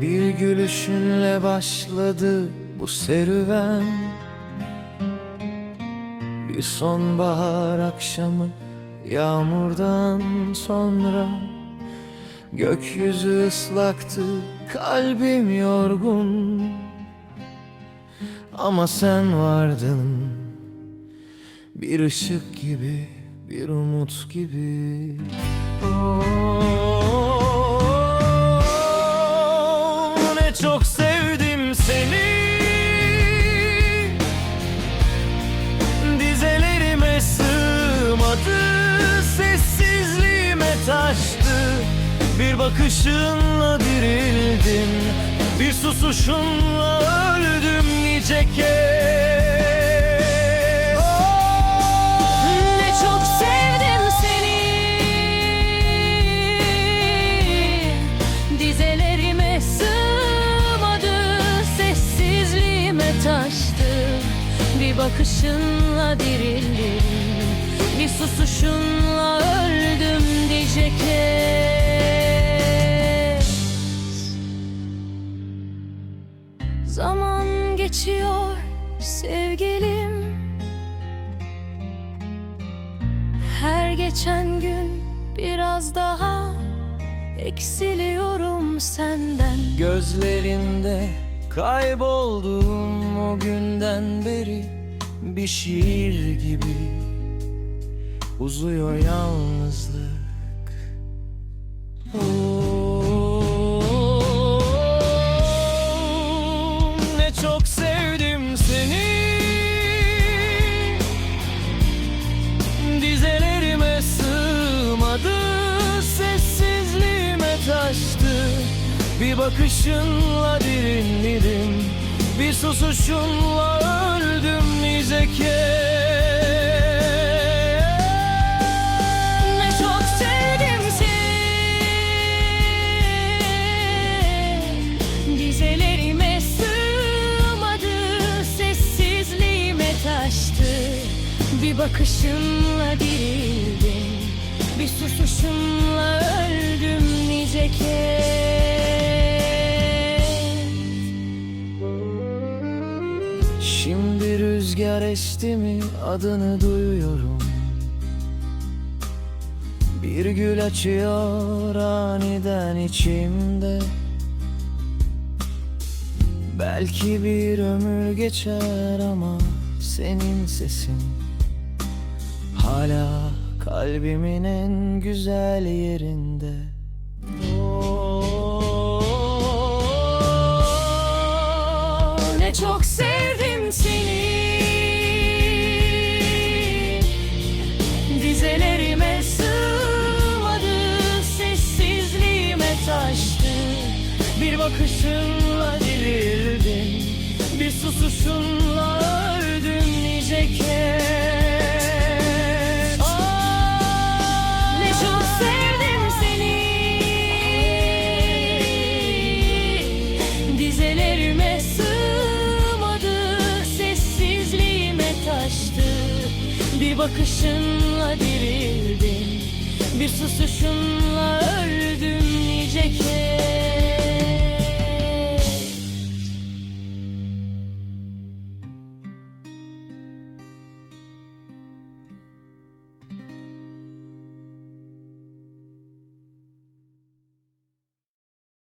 gülüşünle başladı bu serüven. Bir sonbahar akşamı yağmurdan sonra Gökyüzü ıslaktı kalbim yorgun. Ama sen vardın bir ışık gibi bir umut gibi Bir bakışınla dirildin Bir susuşunla öldüm nice kez. Ne çok sevdim seni. Dizelerime sığmadı Sessizliğime taştı. Bir bakışınla dirildim Bir susuşunla öldüm nice kez geçiyor sevgilim. Her geçen gün biraz daha eksiliyorum senden. Gözlerinde kayboldum o günden beri Bir şiir gibi uzuyor yalnızlık Dizelerime sığmadı Sessizliğime taştı. Bir bakışınla dirinledim Bir susuşunla öldüm nice kez Bir bakışınla dirildim Bir susuşunla öldüm nice kez. Şimdi rüzgar esti mi adını duyuyorum. Bir gül açıyor aniden içimde. Belki bir ömür geçer ama senin sesin Hala kalbimin en güzel yerinde. Ne çok sevdim seni. Dizelerime sığmadı Sessizliğime taştı. Bir bakışınla dirildin Bir susuşunla Taştı Bir bakışınla dirildin Bir susuşunla öldüm kez